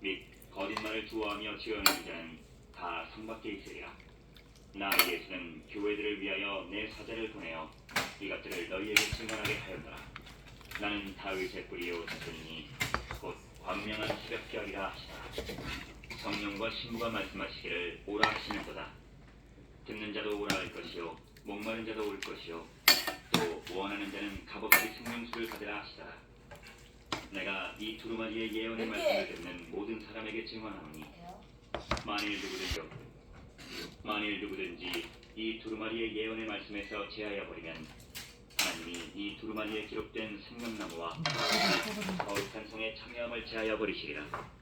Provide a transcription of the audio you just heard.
및 거짓말을 좋아하며 지어내는 자는 다 성밖에 있으리라. 나 예수는 교회들을 위하여 내 사자를 보내어 이것들을 너희에게 증언하게 하였노라. 나는 다윗의 뿌리요 자손이니 곧 광명한 새벽별이라 하시라. 성령과 신부가 말씀하시기를 오라 하시는도다. 듣는 자도 오라 할 것이요 목마른 자도 올 것이요 또 원하는 자는 값없이 생명수를 받으라 하시더라. 내가 이 두루마리의 예언의? 말씀을 듣는 모든 사람에게 증언하노니 만일 누구든지 만일 누구든지 이 두루마리의 예언의 말씀에서 제하여 버리면 하나님이 이 두루마리에 기록된 생명나무와 거룩한 성의 참여함을 제하여 버리시리라.